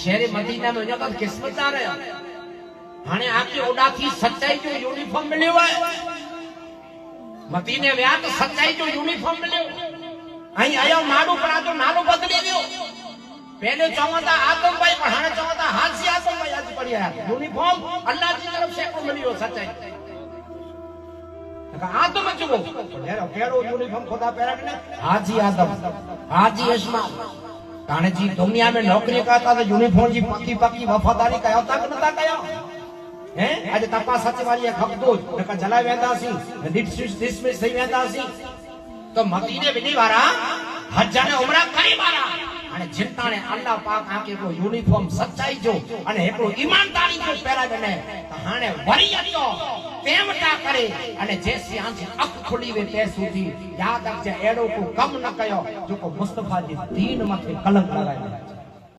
શહેરે Medina નો જગત કિસ્મત તારે હાણે આખી ઓડાથી સચ્ચાઈ જો યુનિફોર્મ મળ્યો હોય. મદીને વ્યા તો સચ્ચાઈ જો યુનિફોર્મ મળ્યો અહીં આયો મારું પણ આ તો નાનું બદલી ગયો. પહેલે ચોમાતા આતમભાઈ પણ હાણે ચોમાતા હાસી આતમભાઈ આજ પડ્યા યુનિફોર્મ અલ્લાહજી તરફ શેકો મળ્યો સચ્ચાઈ. આદમ જુઓ યુનિફોર્મ ખોદા પહેરા હાજી આદમ. હાજી અસમાન કાણજી દુનિયા મેં નોકરી કરતા તો યુનિફોર્મ જી પાકી પાકી વફાદારી કયો તક નતા કયો? હે? આજે તપાસ સાચી વાળી એક હપ્તો જ નકા જલાઈ વેંદા સી ડિસ્મિસ ડિસ્મિસ થઈ વેંદા સી તો મતીને વિની વારા, હજારે ઉમરા કરી મારા. અને ચિંતાને અલ્લાહ પાક આકે કો યુનિફોર્મ સચ્ચાઈ જો અને એકલો ઈમાનદારી જો પહેરાવે ને વરી તેમ તેમટા કરે અને જેસી આંખે અખ ખુલી વે તે સુધી યાદ રાખજે એડો કો કમ ન કયો જો કો મુસ્તફા જી દીન માથે કલંક લગાવી